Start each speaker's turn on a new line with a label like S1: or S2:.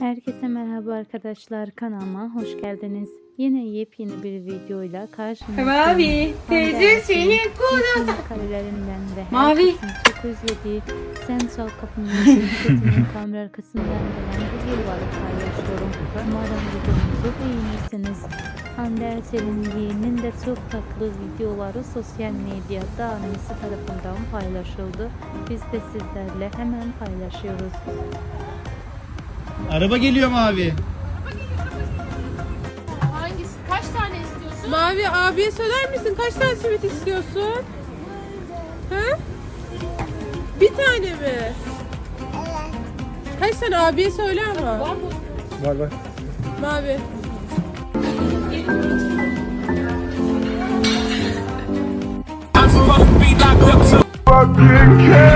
S1: Herkese merhaba arkadaşlar kanalıma hoş geldiniz. Yine yepyeni bir videoyla karşınızdayım.
S2: Mavi, teyze seni
S1: karelerinden ve
S2: Mavi.
S1: çok özlediği Sen Çal Kapımı setinin kamera arkasından gelen videoları paylaşıyorum. Umarım videomuzu beğenirsiniz. Hande Erçel'in yeğeninin de çok tatlı videoları sosyal medyada annesi tarafından paylaşıldı. Biz de sizlerle hemen paylaşıyoruz.
S3: Araba geliyor mavi.
S4: Hangisi? Kaç tane istiyorsun?
S2: Mavi abiye söyler misin kaç tane simit istiyorsun? He? Bir tane mi? Kaç tane abiye söyle ama.
S4: Var mı?
S3: Var var.
S2: Mavi.
S5: fucking care.